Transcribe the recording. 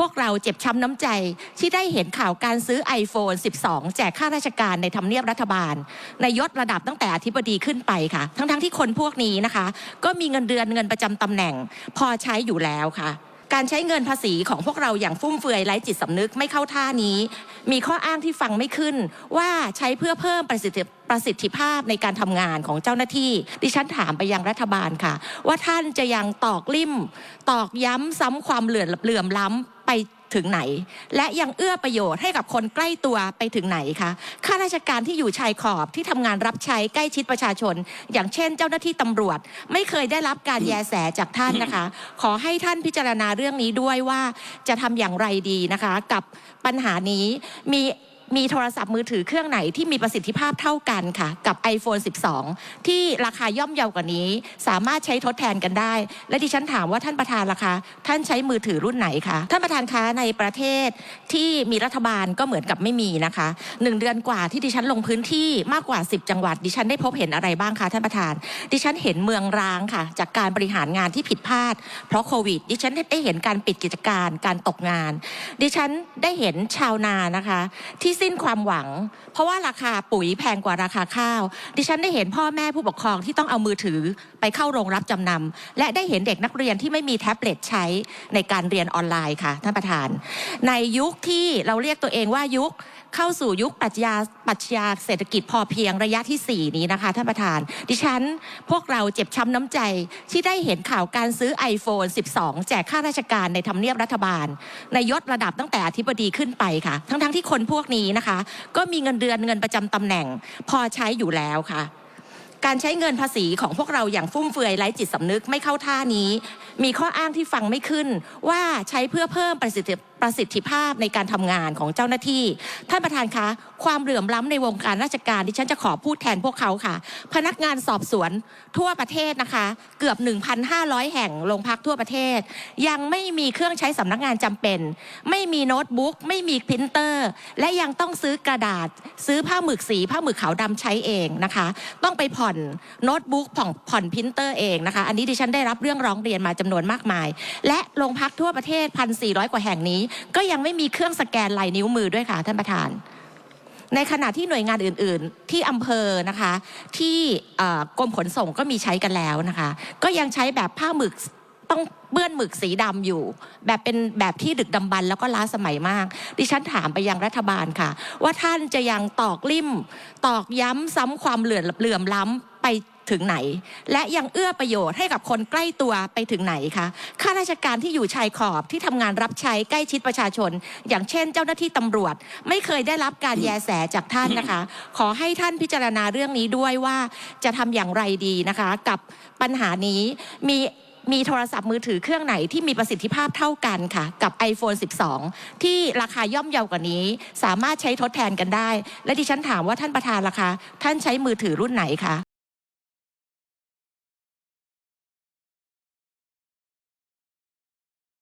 พวกเราเจ็บช้ำน้ำใจที่ได้เห็นข่าวการซื้อ iPhone 12 แจกข้าราชการในทำเนียบรัฐบาล ในยศระดับตั้งแต่อธิบดีขึ้นไปค่ะ ทั้งๆที่คนพวกนี้นะคะ ก็มีเงินเดือนเงินประจำตำแหน่ง พอใช้อยู่แล้วค่ะการใช้เงินภาษีของพวกเราอย่างฟุ่มเฟือยไร้จิตสำนึกไม่เข้าท่านี้ มีข้ออ้างที่ฟังไม่ขึ้น ว่าใช้เพื่อเพิ่มประสิทธิประสิทธิภาพในการทำงานของเจ้าหน้าที่ ดิฉันถามไปยังรัฐบาลค่ะ ว่าท่านจะยังตอกลิ่ม ตอกย้ำซ้ำความเหลื่อมล้ำ ไปถึงไหน และยังเอื้อประโยชน์ให้กับคนใกล้ตัวไปถึงไหนคะข้าราชการที่อยู่ชายขอบที่ทำงานรับใช้ใกล้ชิดประชาชน อย่างเช่น เจ้าหน้าที่ตำรวจ ไม่เคยได้รับการแยแสจากท่านนะคะ ขอให้ท่านพิจารณาเรื่องนี้ด้วยว่าจะทำอย่างไรดีนะคะ กับปัญหานี้มี มีโทรศัพท์มือถือเครื่องไหนที่มีประสิทธิภาพเท่ากันค่ะ กับ iPhone 12 ที่ราคาย่อมเยาวกว่านี้ สามารถใช้ทดแทนกันได้ และดิฉันถามว่าท่านประธานล่ะคะ ท่านใช้มือถือรุ่นไหนคะท่านประธานคะในประเทศที่มีรัฐบาลก็เหมือนกับไม่มีนะคะหนึ่งเดือนกว่าที่ดิฉันลงพื้นที่มากกว่า 10 จังหวัด ดิฉันได้พบเห็นอะไรบ้างคะท่านประธาน ดิฉันเห็นเมืองร้างค่ะ จากการบริหารงานที่ผิดพลาด เพราะโควิด ดิฉันได้เห็นการปิดกิจการการตกงาน ดิฉันได้เห็นชาวนานะคะที่สิ้นความหวัง เพราะว่าราคาปุ๋ยแพงกว่าราคาข้าว ดิฉันได้เห็นพ่อแม่ผู้ปกครองที่ต้องเอามือถือไปเข้าโรงรับจำนำและได้เห็นเด็กนักเรียนที่ไม่มีแท็บเล็ตใช้ในการเรียนออนไลน์ค่ะท่านประธาน ในยุคที่เราเรียกตัวเองว่ายุค เข้าสู่ยุคปรัชญาปรัชญาเศรษฐกิจพอเพียงระยะที่ 4 นี้นะคะท่านประธาน ดิฉันพวกเราเจ็บช้ำน้ำใจที่ได้เห็นข่าวการซื้อ iPhone 12 แจกข้าราชการในทำเนียบรัฐบาล ในยศระดับตั้งแต่อธิบดีขึ้นไปค่ะ ทั้งๆที่คนพวกนี้นะคะ ก็มีเงินเดือนเงินประจำตำแหน่ง พอใช้อยู่แล้วค่ะการใช้เงินภาษีของพวกเราอย่างฟุ่มเฟือยไร้จิตสำนึกไม่เข้าท่านี้ มีข้ออ้างที่ฟังไม่ขึ้น ว่าใช้เพื่อเพิ่มประสิทธิ ประสิทธิภาพในการทำงานของเจ้าหน้าที่ ท่านประธานคะความเหลื่อมล้ำในวงการราชการดิฉันจะขอพูดแทนพวกเขาค่ะ พนักงานสอบสวนทั่วประเทศนะคะ เกือบ 1,500 แห่งโรงพักทั่วประเทศ ยังไม่มีเครื่องใช้สำนักงานจำเป็น ไม่มีโน้ตบุ๊ก ไม่มีพิมพ์เตอร์ และยังต้องซื้อกระดาษ ซื้อผ้าหมึกสี ผ้าหมึกขาวดำใช้เองนะคะ ต้องไปผ่อนโน้ตบุ๊กผ่อนผ่อนพิมพ์เตอร์เองนะคะ อันนี้ดิฉันได้รับเรื่องร้องเรียนมาจำนวนมากมาย และโรงพักทั่วประเทศ 1,400 กว่าแห่งนี้ก็ยังไม่มีเครื่องสแกนลายนิ้วมือด้วยค่ะท่านประธาน ในขณะที่หน่วยงานอื่น ๆ ที่อำเภอนะคะ ที่กรมขนส่งก็มีใช้กันแล้วนะคะ ก็ยังใช้แบบผ้าหมึกต้องเปื้อนหมึกสีดำอยู่ แบบเป็นแบบที่ดึกดำบรรพ์แล้วก็ล้าสมัยมาก ดิฉันถามไปยังรัฐบาลค่ะ ว่าท่านจะยังตอกลิ่ม ตอกย้ำซ้ำความเหลื่อมเหลื่อมล้ำไป ถึงไหน และยังเอื้อประโยชน์ให้กับคนใกล้ตัวไปถึงไหนคะข้าราชการที่อยู่ชายขอบที่ทำงานรับใช้ใกล้ชิดประชาชน อย่างเช่น เจ้าหน้าที่ตำรวจ ไม่เคยได้รับการแยแสจากท่านนะคะ ขอให้ท่านพิจารณาเรื่องนี้ด้วยว่าจะทำอย่างไรดีนะคะ กับปัญหานี้มีมีโทรศัพท์มือถือเครื่องไหนที่มีประสิทธิภาพเท่ากันค่ะ กับ iPhone 12 ที่ราคาย่อมเยาวกว่านี้ สามารถใช้ทดแทนกันได้ และดิฉันถามว่าท่านประธานล่ะคะ ท่านใช้มือถือรุ่นไหนคะ